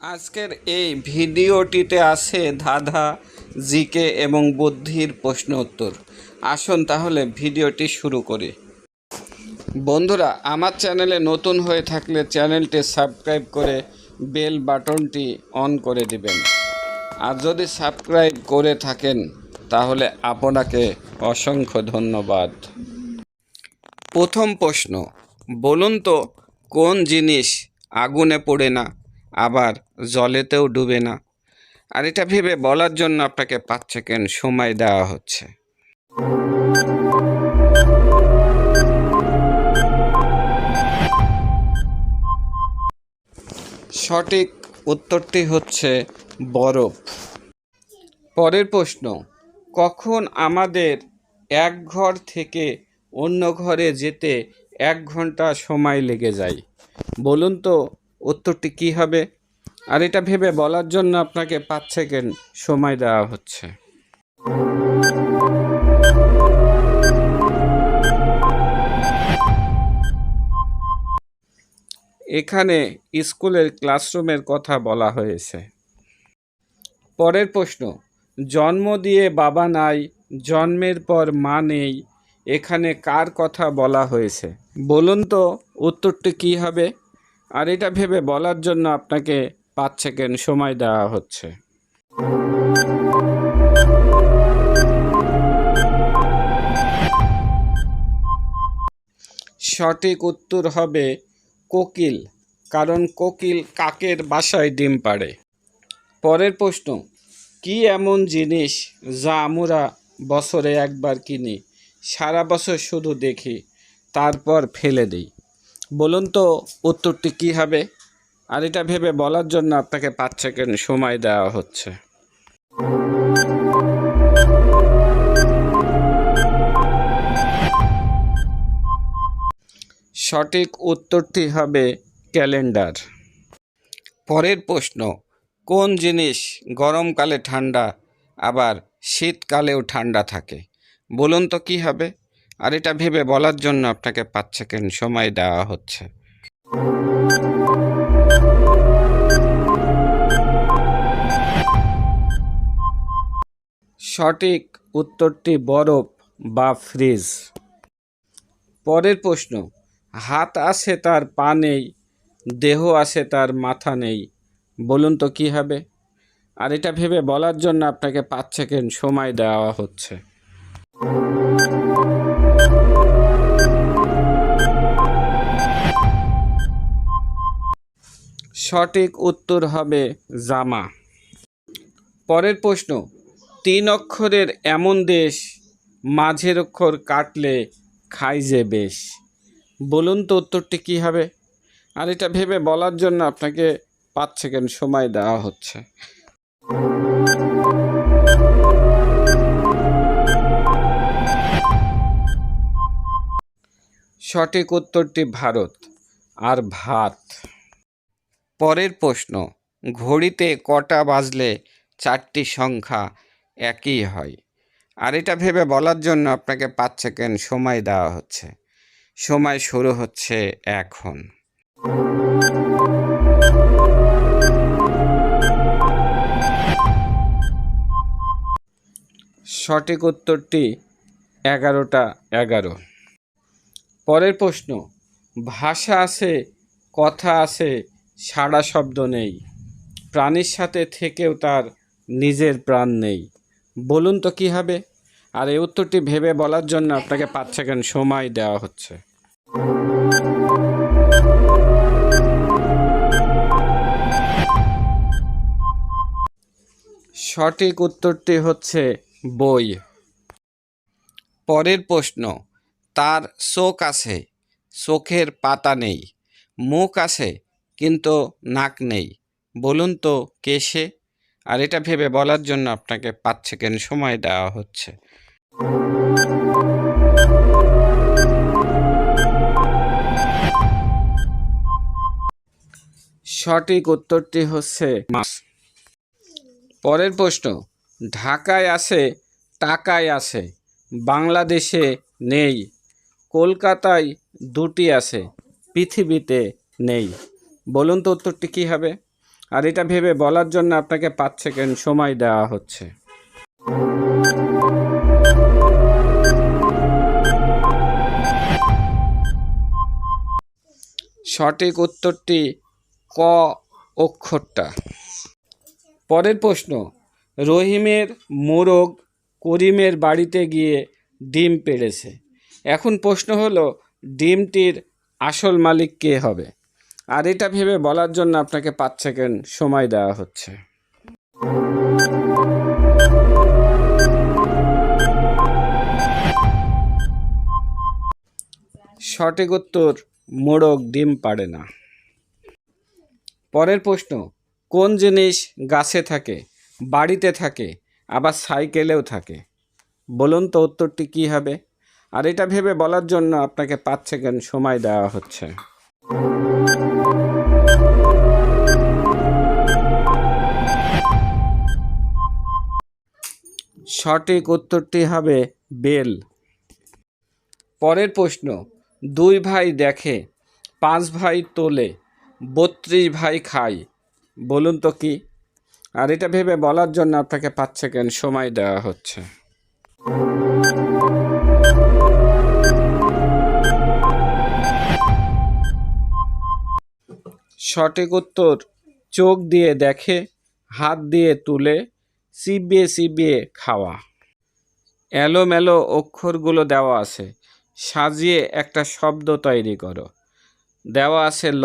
আজকের এই ভিডিওটিতে আছে ধাঁধা, জিকে এবং বুদ্ধির প্রশ্ন উত্তর। আসুন তাহলে ভিডিওটি শুরু করি। বন্ধুরা, আমার চ্যানেলে নতুন হয়ে থাকলে চ্যানেলটি সাবস্ক্রাইব করে বেল বাটনটি অন করে দিবেন। আর যদি সাবস্ক্রাইব করে থাকেন, তাহলে আপনাকে অসংখ্য ধন্যবাদ। প্রথম প্রশ্ন, বলুন তো কোন জিনিস আগুনে পড়ে না? আবার জলেতেও ডুবে না। আর এটা ভেবে বলার জন্য আপনাকে পাঁচ সেকেন্ড সময় দেওয়া হচ্ছে। সঠিক উত্তরটি হচ্ছে বরফ। পরের প্রশ্ন, কখন আমাদের এক ঘর থেকে অন্য ঘরে যেতে এক ঘণ্টা সময় লেগে যায়? বলুন তো উত্তরটি কী হবে? আর এটা ভেবে বলার জন্য আপনাকে পাঁচ সেকেন্ড সময় দেওয়া হচ্ছে। এখানে স্কুলের ক্লাসরুমের কথা বলা হয়েছে। পরের প্রশ্ন, জন্ম দিয়ে বাবা নাই, জন্মের পর মা নেই, এখানে কার কথা বলা হয়েছে? বলুন তো, উত্তরটি কী হবে? আর এটা ভেবে বলার জন্য আপনাকে পাঁচ সেকেন্ড সময় দেওয়া হচ্ছে। সঠিক উত্তর হবে কোকিল, কারণ কোকিল কাকের বাসায় ডিম পাড়ে। পরের প্রশ্ন, কি এমন জিনিস যা আমরা বছরে একবার কিনি, সারা বছর শুধু দেখি, তারপর ফেলে দিই? বলুন তো উত্তরটি কী হবে? আর এটা ভেবে বলার জন্য আপনাকে পাঁচ সেকেন্ড সময় দেওয়া হচ্ছে। সঠিক উত্তরটি হবে ক্যালেন্ডার। পরের প্রশ্ন, কোন জিনিস গরমকালে ঠান্ডা, আবার শীতকালেও ঠান্ডা থাকে? বলুন তো কী হবে? আর এটা ভেবে বলার জন্য আপনাকে পাঁচ সেকেন্ড সময় দেওয়া হচ্ছে। সঠিক উত্তরটি বরফ বা ফ্রিজ। পরের প্রশ্ন, হাত আছে তার পা নেই, দেহ আছে তার মাথা নেই, বলুন তো কী হবে? আর এটা ভেবে বলার জন্য আপনাকে পাঁচ সেকেন্ড সময় দেওয়া হচ্ছে। সঠিক উত্তর হবে জামা। পরের প্রশ্ন, তিন অক্ষরের এমন দেশ মাঝের অক্ষর কাটলে খাই যে বেশ? বলুন তো উত্তরটি কী হবে? আর এটা ভেবে বলার জন্য আপনাকে পাঁচ সেকেন্ড সময় দেওয়া হচ্ছে। সঠিক উত্তরটি ভারত আর ভাত। পরের প্রশ্ন, ঘড়িতে কটা বাজলে চারটি সংখ্যা একই হয়? আর এটা ভেবে বলার জন্য আপনাকে পাঁচ সেকেন্ড সময় দেওয়া হচ্ছে। সময় শুরু হচ্ছে এখন। সঠিক উত্তরটি এগারোটা এগারো। পরের প্রশ্ন, ভাষা আছে, কথা আছে, সাড়া শব্দ নেই। প্রাণীর সাথে থেকেও তার নিজের প্রাণ নেই। বলুন তো কী হবে? আর এই উত্তরটি ভেবে বলার জন্য আপনাকে পাঁচ সেকেন্ড সময় দেওয়া হচ্ছে। সঠিক উত্তরটি হচ্ছে বই। পরের প্রশ্ন তার চোখ আছে চোখের পাতা নেই, মুখ আছে কিন্তু নাক নেই। বলুন তো কে সে? আর এটা ভেবে বলার জন্য আপনাকে পাঁচ সেকেন্ড সময় দেওয়া হচ্ছে। সঠিক উত্তরটি হচ্ছে মাস পরের প্রশ্ন, ঢাকায় আছে, টাকায় আছে, বাংলাদেশে নেই। কলকাতায় দুটি আছে, পৃথিবীতে নেই। বলুন তো উত্তরটি কী হবে? আর এটা ভেবে বলার জন্য আপনাকে পাঁচ সেকেন্ড সময় দেওয়া হচ্ছে। সঠিক উত্তরটি ক অক্ষরটা। পরের প্রশ্ন, রহিমের মোরগ করিমের বাড়িতে গিয়ে ডিম পেড়েছে। এখন প্রশ্ন হলো, ডিমটির আসল মালিক কে হবে? আর এটা ভেবে বলার জন্য আপনাকে পাঁচ সেকেন্ড সময় দেওয়া হচ্ছে। সঠিক উত্তর, মোড়ক ডিম পাড়ে না। পরের প্রশ্ন, কোন জিনিস গাছে থাকে, বাড়িতে থাকে, আবার সাইকেলেও থাকে? বলুন তো উত্তরটি কী হবে? আর এটা ভেবে বলার জন্য আপনাকে পাঁচ সেকেন্ড সময় দেওয়া হচ্ছে। সঠিক উত্তরটি হবে বেল। পরের প্রশ্ন, দুই ভাই দেখে, পাঁচ ভাই তোলে, বত্রিশ ভাই খায়, বলুন তো কি? আর এটা ভেবে বলার জন্য আপনাকে পাঁচ সেকেন্ড সময় দেওয়া হচ্ছে। সঠিক উত্তর চোখ দিয়ে দেখে, হাত দিয়ে তুলে, চিবিয়ে চিবিয়ে খাওয়া। এলোমেলো অক্ষরগুলো দেওয়া আছে। সাজিয়ে একটা শব্দ তৈরি করো। দেওয়া আছে ল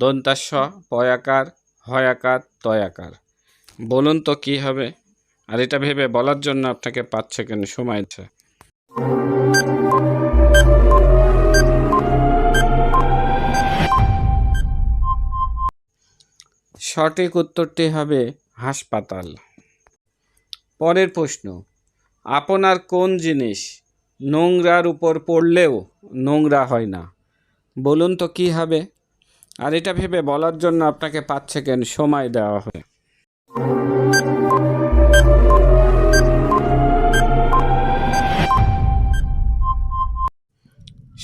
দন্তাস্ব পয়াকার, হয়াকার, তয়াকার। বলুন তো কি হবে? আর এটা ভেবে বলার জন্য আপনাকে পাঁচ সেকেন্ড সময় আছে। সঠিক উত্তরটি হবে হাসপাতাল। পরের প্রশ্ন, আপনার কোন জিনিস নোংরার উপর পড়লেও নোংরা হয় না? বলুন তো কি হবে? আর এটা ভেবে বলার জন্য আপনাকে পাঁচ সেকেন্ড সময় দেওয়া হবে।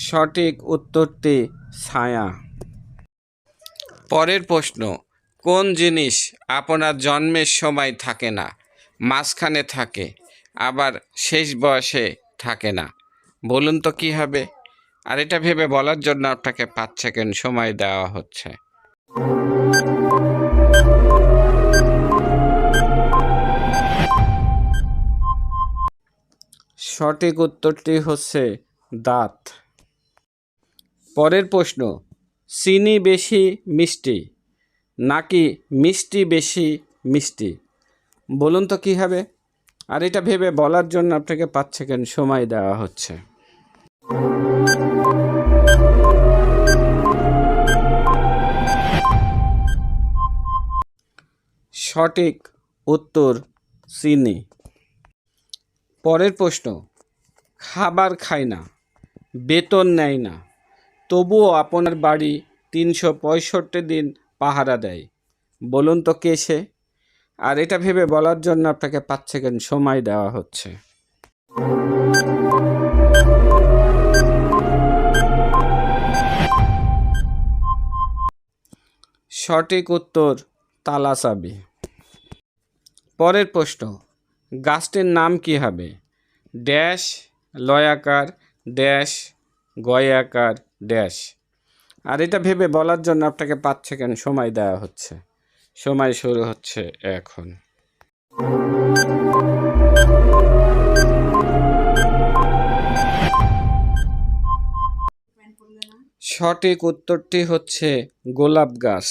সঠিক উত্তরটি ছায়া। পরের প্রশ্ন কোন জিনিস আপনার জন্মের সময় থাকে না? মাঝখানে থাকে, আবার শেষ বয়সে থাকে না। বলুন তো কি হবে? আর এটা ভেবে বলার জন্য আপনাকে পাঁচ সেকেন্ড সময় দেওয়া হচ্ছে। সঠিক উত্তরটি হচ্ছে দাঁত। পরের প্রশ্ন, চিনি বেশি মিষ্টি? নাকি মিষ্টি বেশি মিষ্টি? বলুন তো কী হবে? আর এটা ভেবে বলার জন্য আপনাকে পাঁচ সেকেন্ড সময় দেওয়া হচ্ছে। সঠিক উত্তর চিনি। পরের প্রশ্ন, খাবার খায় না, বেতন নেয় না, তবুও আপনার বাড়ি তিনশো পঁয়ষট্টি দিন পাহারা দেয়। বলুন তো কে সে? আর এটা ভেবে বলার জন্য আপনাকে পাঁচ সেকেন্ড সময় দেওয়া হচ্ছে। সঠিক উত্তর তালা চাবি পরের প্রশ্ন, গাছটির নাম কি হবে? ড্যাশ, লয়াকার, ড্যাশ, গয়াকার, ড্যাশ। আর এটা ভেবে বলার জন্য আপনাকে পাঁচ সেকেন্ড সময় দেওয়া হচ্ছে। সময় শুরু হচ্ছে এখন। সঠিক উত্তরটি হচ্ছে গোলাপ গাছ।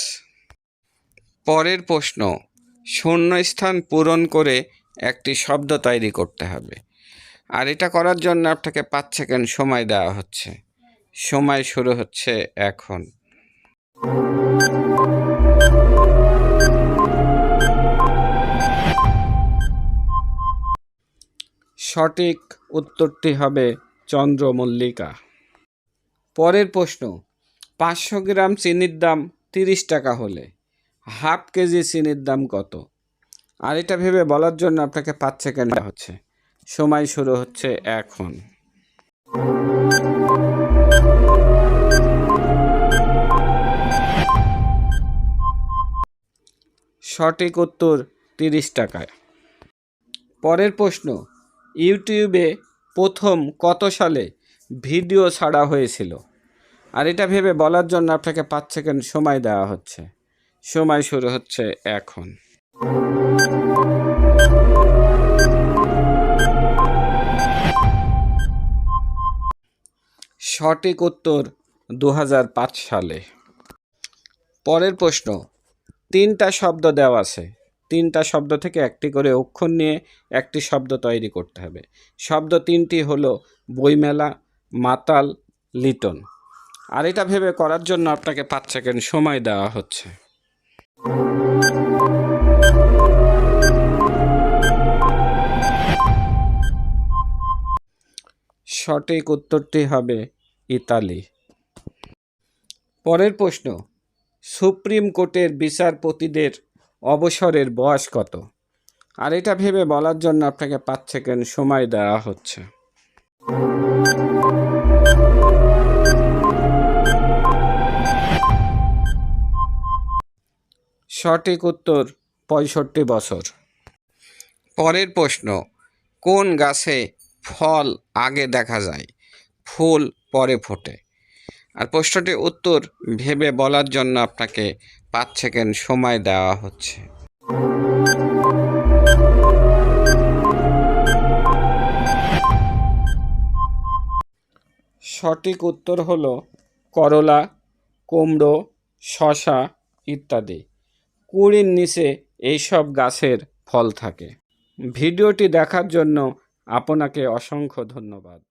পরের প্রশ্ন, শূন্যস্থান পূরণ করে একটি শব্দ তৈরি করতে হবে। আর এটা করার জন্য আপনাকে পাঁচ সেকেন্ড সময় দেওয়া হচ্ছে। সময় শুরু হচ্ছে এখন। সঠিক উত্তরটি হবে চন্দ্রমল্লিকা। পরের প্রশ্ন, পাঁচশো গ্রাম চিনির দাম তিরিশ টাকা হলে হাফ কেজি চিনির দাম কত? আর এটা ভেবে বলার জন্য আপনাকে পাঁচ সেকেন্ড হচ্ছে। সময় শুরু হচ্ছে এখন। সঠিক উত্তর তিরিশ টাকায়। পরের প্রশ্ন, ইউটিউবে প্রথম কত সালে ভিডিও ছাড়া হয়েছিল? আর এটা ভেবে বলার জন্য আপনাকে পাঁচ সেকেন্ড সময় দেওয়া হচ্ছে। সময় শুরু হচ্ছে এখন। সঠিক উত্তর দু হাজার পাঁচ সালে। পরের প্রশ্ন, তিনটা শব্দ দেওয়া আছে। তিনটা শব্দ থেকে একটি করে অক্ষর নিয়ে একটি শব্দ তৈরি করতে হবে। শব্দ তিনটি হলো বইমেলা, মাতাল, লিটন। আর এটা ভেবে করার জন্য আপনাকে পাঁচ সেকেন্ড সময় দেওয়া হচ্ছে। সঠিক উত্তরটি হবে ইতালি। পরের প্রশ্ন, সুপ্রিম কোর্টের বিচারপতিদের অবসরের বয়স কত? আর এটা ভেবে বলার জন্য আপনাকে পাঁচ সেকেন্ড সময় দেওয়া হচ্ছে। সঠিক উত্তর, পঁয়ষট্টি বছর। পরের প্রশ্ন, কোন গাছে ফল আগে দেখা যায়? ফুল পরে ফোটে। আর প্রশ্নটির উত্তর ভেবে বলার জন্য আপনাকে পাঁচ সেকেন্ড সময় দেওয়া হচ্ছে। সঠিক উত্তর হলো করলা, কুমড়ো শশা ইত্যাদি। কুড়ির নিচে এইসব গাছের ফল থাকে। ভিডিওটি দেখার জন্য আপনাকে অসংখ্য ধন্যবাদ।